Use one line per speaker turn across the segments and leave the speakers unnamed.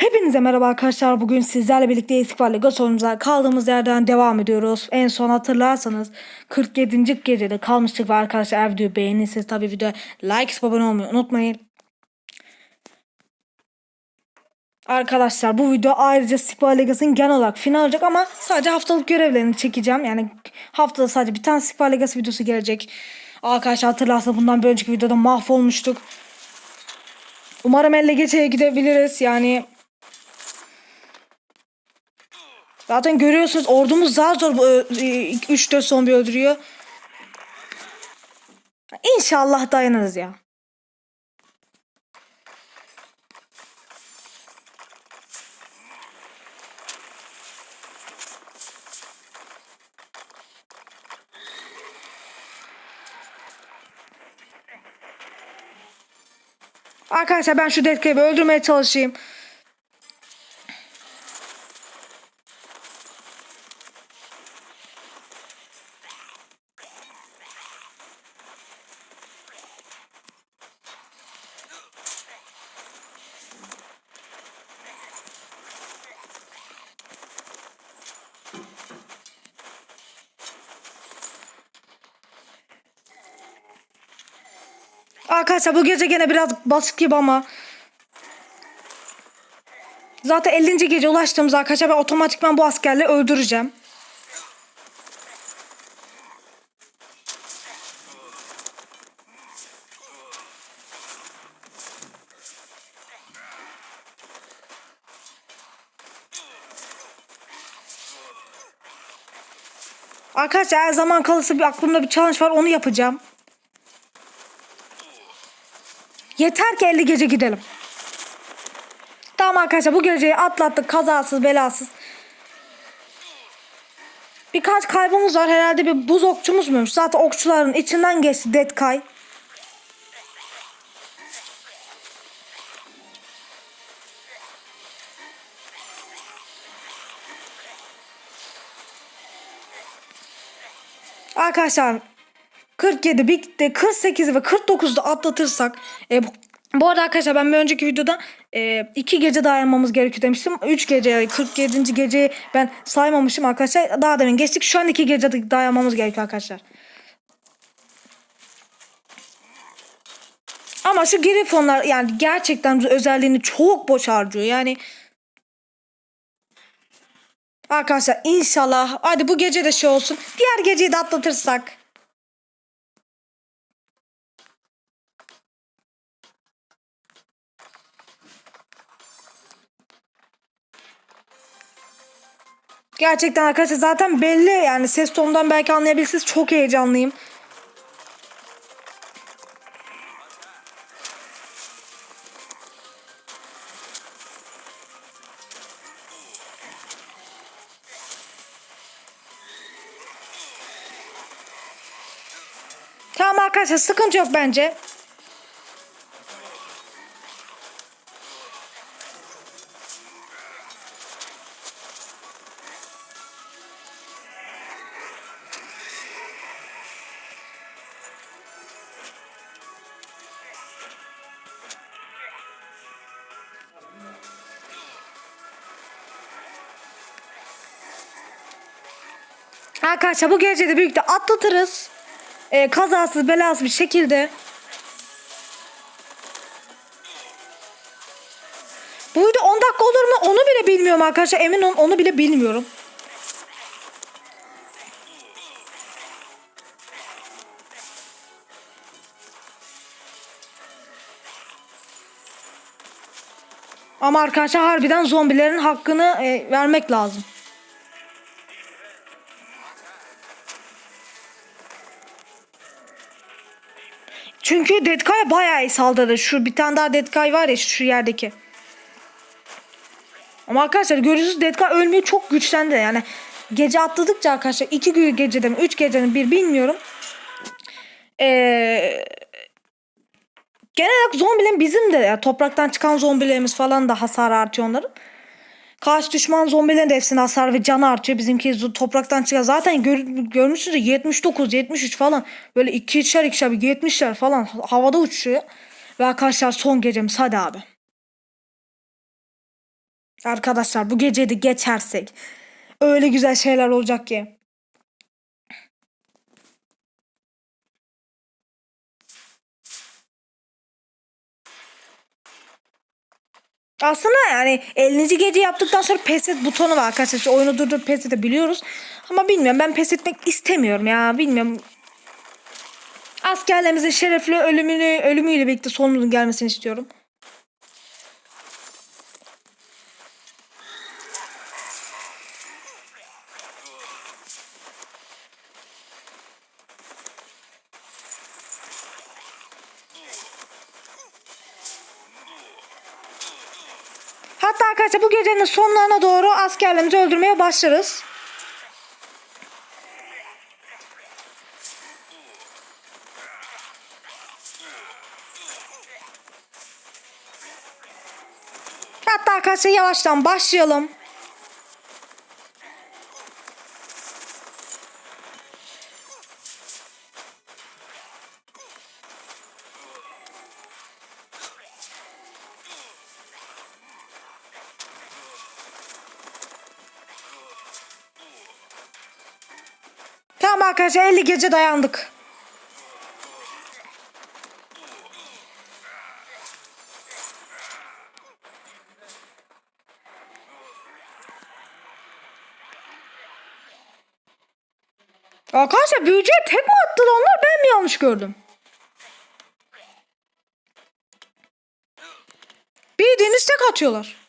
Hepinize merhaba arkadaşlar. Bugün sizlerle birlikte İstikbal Liga sorumuza kaldığımız yerden devam ediyoruz. En son hatırlarsanız 47. gecede kalmıştık ve arkadaşlar eğer videoyu beğenirseniz tabi videoya like abone olmayı unutmayın. Arkadaşlar bu video ayrıca İstikbal Ligası'nın genel olarak final olacak ama sadece haftalık görevlerini çekeceğim. Yani haftada sadece bir tane İstikbal Ligası videosu gelecek. Arkadaşlar hatırlarsanız bundan bir önceki videoda mahvolmuştuk. Umarım elle geçeye gidebiliriz. Yani Zaten görüyorsunuz ordumuz zar zor 3-4 zombi öldürüyor. İnşallah dayanırız ya. Arkadaşlar ben şu Dead Cave'i öldürmeye çalışayım. Arkadaşlar bu gece gene biraz basit gibi ama Zaten 50. gece ulaştığımız arkadaşlar ben otomatikman bu askerleri öldüreceğim. Arkadaşlar her zaman kalırsa bir aklımda bir challenge var onu yapacağım. Yeter ki 50 gece gidelim. Tamam arkadaşlar bu geceyi atlattık kazasız belasız. Birkaç kaybımız var herhalde bir buz okçumuz muymuş? Zaten okçuların içinden geçti Dead Kay. Arkadaşlar 47 bitti. 48 ve 49'da atlatırsak e, bu, arada arkadaşlar ben bir önceki videoda e, iki gece dayanmamız gerekiyor demiştim. 3 gece 47. geceyi ben saymamışım arkadaşlar. Daha demin geçtik. Şu an iki gece dayanmamız gerekiyor arkadaşlar. Ama şu Griffonlar yani gerçekten özelliğini çok boş harcıyor. Yani Arkadaşlar inşallah hadi bu gece de şey olsun. Diğer geceyi de atlatırsak. Gerçekten arkadaşlar zaten belli yani ses tonundan belki anlayabilirsiniz çok heyecanlıyım. Tamam arkadaşlar sıkıntı yok bence. Arkadaşlar bu gece de birlikte atlatırız. Ee, kazasız belasız bir şekilde. Bu video 10 dakika olur mu onu bile bilmiyorum arkadaşlar. Emin olun onu bile bilmiyorum. Ama arkadaşlar harbiden zombilerin hakkını e, vermek lazım. Çünkü Deadkay bayağı saldırdı. Şu bir tane daha Deadkay var ya şu yerdeki. Ama arkadaşlar görüyorsunuz Deadkay ölmüyor çok güçlendi. Yani gece atladıkça arkadaşlar iki gün gecede mi üç gecenin bir bilmiyorum. Ee, genel olarak zombilerin bizim de ya topraktan çıkan zombilerimiz falan da hasar artıyor onların. Karşı düşman zombilerin de hepsinin hasar ve canı artıyor. Bizimki topraktan çıkıyor. Zaten gör, görmüşsünüz 79, 73 falan. Böyle ikişer ikişer bir 70'ler falan havada uçuyor. Ve arkadaşlar son gecemiz hadi abi. Arkadaşlar bu geceyi de geçersek öyle güzel şeyler olacak ki. Aslında yani 50. gece yaptıktan sonra pes et butonu var arkadaşlar. Şu oyunu durdurup pes edebiliyoruz. Ama bilmiyorum ben pes etmek istemiyorum ya bilmiyorum. Askerlerimizin şerefli ölümünü ölümüyle birlikte sonunun gelmesini istiyorum. Hatta arkadaşlar bu gecenin sonlarına doğru askerlerimizi öldürmeye başlarız. Hatta arkadaşlar yavaştan başlayalım. Tamam arkadaşlar 50 gece dayandık. Arkadaşlar büyücüye tek mi attılar onlar ben mi yanlış gördüm? Bildiğiniz tek atıyorlar.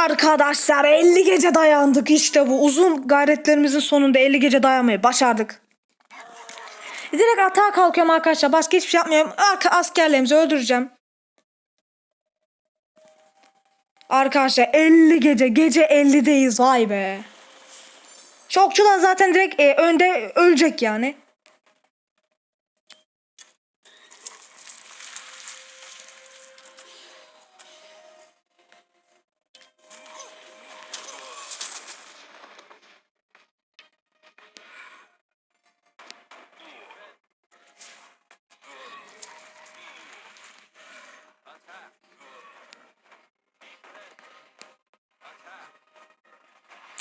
Arkadaşlar 50 gece dayandık işte bu. Uzun gayretlerimizin sonunda 50 gece dayanmayı başardık. Direkt atağa kalkıyorum arkadaşlar. Başka hiçbir şey yapmıyorum. Arka askerlerimizi öldüreceğim. Arkadaşlar 50 gece. Gece 50'deyiz. Vay be. Şokçular zaten direkt e, önde ölecek yani.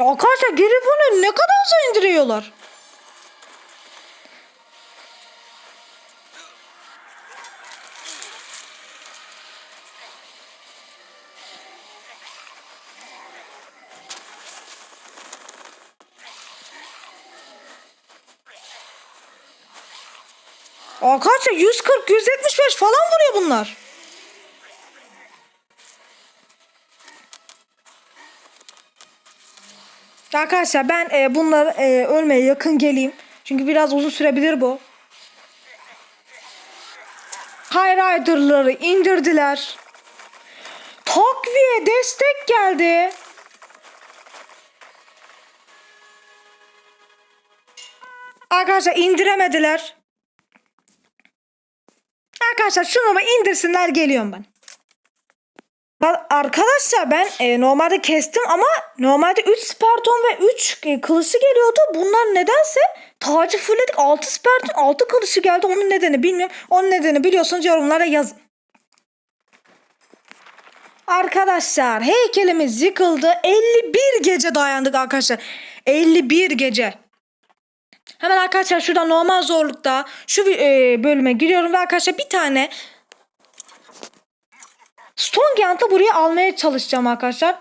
Arkadaşlar Griffon'u ne kadar hızlı indiriyorlar. Arkadaşlar 140 175 falan vuruyor bunlar. Arkadaşlar ben e, bunlar e, ölmeye yakın geleyim. Çünkü biraz uzun sürebilir bu. High Rider'ları indirdiler. Takviye destek geldi. Arkadaşlar indiremediler. Arkadaşlar şunu indirsinler geliyorum ben. Ba- Arkadaşlar ben e, normalde kestim ama normalde 3 Sparton ve 3 e, kılıçı geliyordu. Bunlar nedense tacı fullledik 6 Sparton 6 kılıçı geldi. Onun nedeni bilmiyorum. Onun nedeni biliyorsanız yorumlara yazın. Arkadaşlar heykelimiz yıkıldı. 51 gece dayandık arkadaşlar. 51 gece. Hemen arkadaşlar şurada normal zorlukta şu e, bölüme giriyorum ve arkadaşlar bir tane Stonegant'ı buraya almaya çalışacağım arkadaşlar.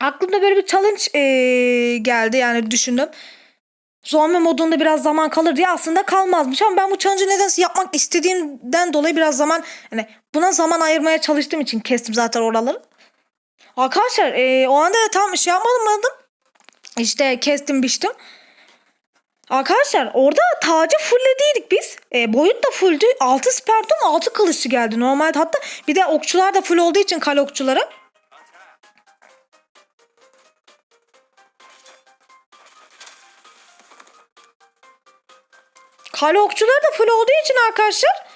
Aklımda böyle bir challenge eee, geldi yani düşündüm. Zombi modunda biraz zaman kalır diye aslında kalmazmış ama ben bu challenge'ı nedense yapmak istediğimden dolayı biraz zaman hani buna zaman ayırmaya çalıştığım için kestim zaten oraları. Arkadaşlar eee, o anda tam şey yapmadım. İşte kestim biçtim. Arkadaşlar orada tacı fulllediydik biz. E, boyut da fulldü. 6 sperton 6 kılıçlı geldi. Normalde hatta bir de okçular da full olduğu için kale okçuları. Kale okçuları da full olduğu için arkadaşlar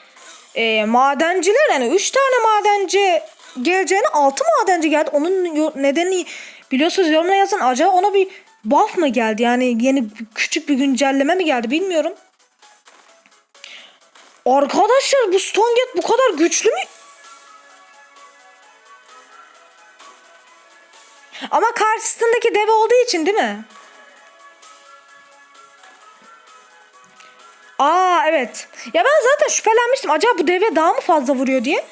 e, madenciler yani 3 tane madenci geleceğine 6 madenci geldi. Onun yo- nedeni biliyorsunuz yorumlara yazın. Acaba ona bir buff mı geldi? Yani yeni küçük bir güncelleme mi geldi bilmiyorum. Arkadaşlar bu Stonegate bu kadar güçlü mü? Ama karşısındaki dev olduğu için değil mi? Aa evet. Ya ben zaten şüphelenmiştim. Acaba bu deve daha mı fazla vuruyor diye.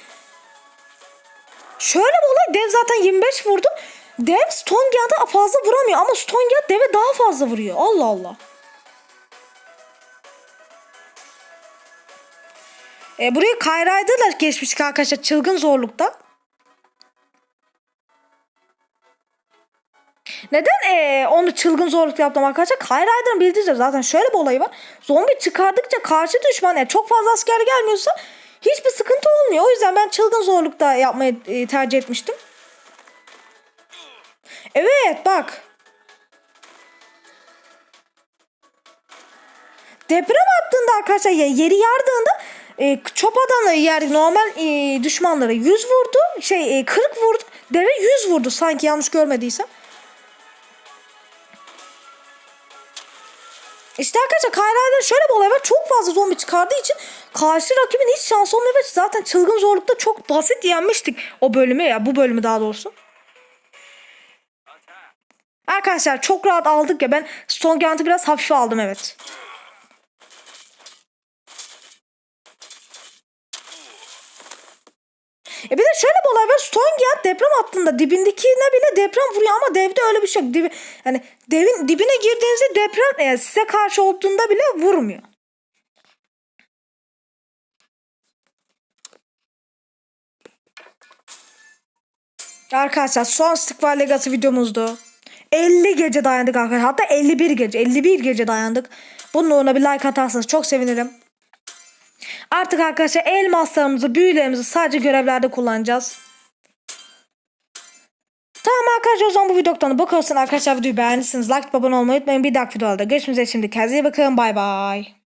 Şöyle bir olay. Dev zaten 25 vurdu. Dev Stonegya'da fazla vuramıyor ama Stonegya deve daha fazla vuruyor. Allah Allah. E, burayı Kayra'yla geçmiştik arkadaşlar. Çılgın zorlukta. Neden e, onu çılgın zorluk yaptım arkadaşlar? Bildiğiniz üzere zaten şöyle bir olayı var. Zombi çıkardıkça karşı düşman yani çok fazla asker gelmiyorsa hiçbir sıkıntı olmuyor. O yüzden ben çılgın zorlukta yapmayı e, tercih etmiştim. Evet bak. Deprem attığında arkadaşlar yeri yardığında e, çöp adamları yer normal e, düşmanlara 100 vurdu. Şey e, 40 vurdu. Deve 100 vurdu sanki yanlış görmediysem. İşte arkadaşlar Kayra'da şöyle bir olay var. Çok fazla zombi çıkardığı için karşı rakibin hiç şansı olmuyor ve zaten çılgın zorlukta çok basit yenmiştik o bölümü ya bu bölümü daha doğrusu. Arkadaşlar çok rahat aldık ya ben son Gant'ı biraz hafife aldım evet. E bir de şöyle bir olay var. Stonegate deprem hattında dibindekine bile deprem vuruyor ama devde öyle bir şey yok. Dibi, hani devin dibine girdiğinizde deprem e, size karşı olduğunda bile vurmuyor. Arkadaşlar son Stikval Legacy videomuzdu. 50 gece dayandık arkadaşlar. Hatta 51 gece. 51 gece dayandık. Bunun uğruna bir like atarsanız çok sevinirim. Artık arkadaşlar elmaslarımızı, büyülerimizi sadece görevlerde kullanacağız. Tamam arkadaşlar o zaman bu videodan bakıyorsun arkadaşlar videoyu beğendiyseniz like abone olmayı unutmayın. Bir dahaki videoda görüşmek üzere şimdi. Kendinize iyi bakın. Bay bay.